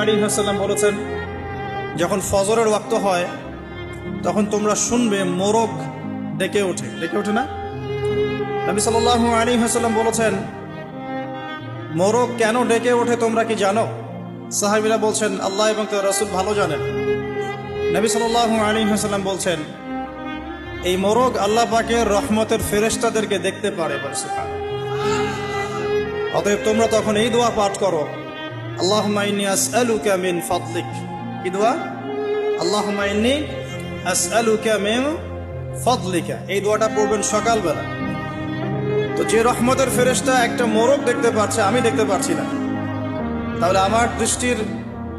আলাইহি বলেছেন, যখন ফজরের ওয়াক্ত হয়, তখন তোমরা শুনবে মোরগ ডেকে ওঠে। ডেকে ওঠে না? নবী সাল্লাল্লাহু আলাইহি ওয়াসাল্লাম বলেছেন, মোরগ কেন ডেকে ওঠে তোমরা কি জানো? সাহাবীরা বলছেন, আল্লাহ এবং তার রাসূল ভালো জানেন। নবী সাল্লাল্লাহু আলাইহি ওয়াসাল্লাম বলছেন, এই মোরগ আল্লাহ পাকের রহমতের ফেরেশতাদেরকে দেখতে পারে অতএব তোমরা তখন এই দোয়া পাঠ করো। ইন্নী আসআলুকা মিন ফাদলিক কি দোয়া আল্লাহুম্মা ইন্নী আসআলুকা মিন ফাদলিকা এই দোয়াটা পড়বেন সকালবেলা। তো যে রহমতের ফেরেশতা একটা মোরগ দেখতে পাচ্ছে, আমি দেখতে পাচ্ছি না। তাহলে আমার দৃষ্টির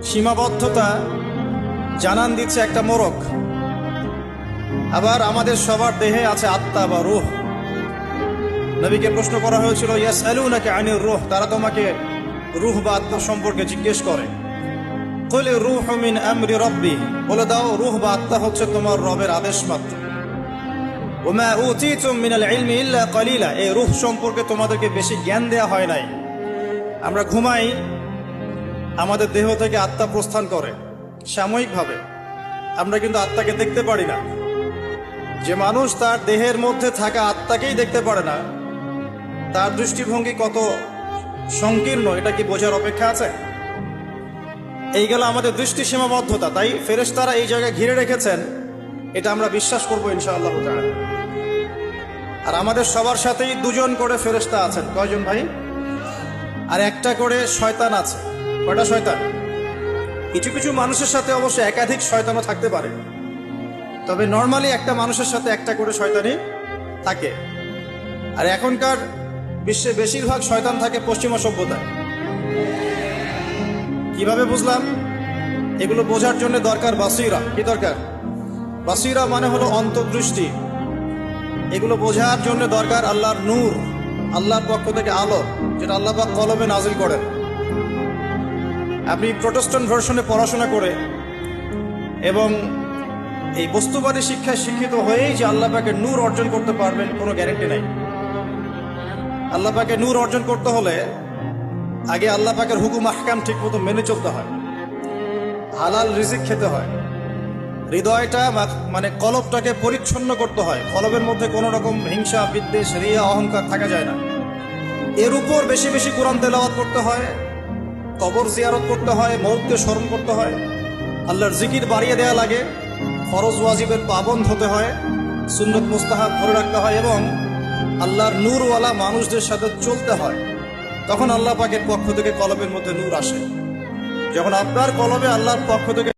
সীমাবদ্ধতা জানান দিচ্ছে একটা মোরগ। আবার আমাদের সবার দেহে আছে আত্মা বা রূহ। নবীকে প্রশ্ন করা হয়েছিল ইয়াস আলু নাকি আনির রুহ? তারা তোমাকে রুহ বা আত্মা সম্পর্কে জিজ্ঞেস করে। কলে রুহ মিন আমরি রব্বি। বলে দাও, রুহ বা আত্মা হচ্ছে তোমার রবের আদেশ মাত্র। ওমা উতিতুম মিনাল ইলমি ইল্লা কলিলা। এই রুহ সম্পর্কে তোমাদেরকে বেশি জ্ঞান দেয়া হয় নাই। আমরা ঘুমাই, আমাদের দেহ থেকে আত্মা প্রস্থান করে, সাময়িকভাবে। আমরা কিন্তু আত্মাকে দেখতে পারি না। যে মানুষ তার দেহের মধ্যে থাকা আত্মাকেই দেখতে পারে না, তার দৃষ্টিভঙ্গি কত সংকীর্ণ, এটা কি বোঝার অপেক্ষা আছে? এই গেল আমাদের দৃষ্টি সীমাবদ্ধতা, তাই ফেরেশতারা এই জায়গায় ঘিরে রেখেছেন, এটা আমরা বিশ্বাস করব ইনশাআল্লাহ। আর আমাদের সবার সাথেই দুজন করে ফেরেশতা আছেন। কয়জন ভাই? আর একটা করে শয়তান আছে। কয়টা শয়তান? কিছু কিছু মানুষের সাথে অবশ্য একাধিক শয়তানও থাকতে পারে। তবে নর্মালি একটা মানুষের সাথে একটা করে শয়তানি থাকে। আর এখনকার বিশ্বে বেশিরভাগ শয়তান থাকে পশ্চিমা সভ্যতায়। কীভাবে বুঝলাম? এগুলো বোঝার জন্য দরকার বাসিরা। কি দরকার? বাসিরা মানে হলো অন্তর্দৃষ্টি। এগুলো বোঝার জন্য দরকার আল্লাহর নূর, আল্লাহর পক্ষ থেকে আলো, যেটা আল্লাহ পাক কলমে নাজিল করেন। আপনি প্রোটেস্টন ভার্সনে পড়াশোনা করে এবং এই বস্তুবাদী শিক্ষায় শিক্ষিত হয়েই যে আল্লাহ পাকে নূর অর্জন করতে পারবেন, কোনো গ্যারেন্টি নাই। আল্লাহ পাকে নূর অর্জন করতে হলে আগে আল্লাহ পাকের হুকুম আহকাম ঠিক মতো মেনে চলতে হয়। হালাল রিজিক খেতে হয়। হৃদয়টা মানে কলবটাকে পরিচ্ছন্ন করতে হয়। কলবের মধ্যে কোনো রকম হিংসা, বিদ্বেষ, রিয়া, অহংকার থাকা যায় না। এর উপর বেশি বেশি কোরআন তেলাওয়াত করতে হয়, কবর জিয়ারত করতে হয় মৌতকে স্মরণ করতে হয়। আল্লাহর জিকির বাড়িয়ে দেওয়া লাগে। ফরজ ওয়াজিবের পাবন্ধ হতে হয়। সুন্নত মুস্তাহাব ধরে রাখতে হয় এবং আল্লাহর নূরওয়ালা মানুষদের সাথে চলতে হয়। তখন আল্লাহ পাকের পক্ষ থেকে কলবের মধ্যে নূর আসে। যখন আপনার কলবে আল্লাহর পক্ষ থেকে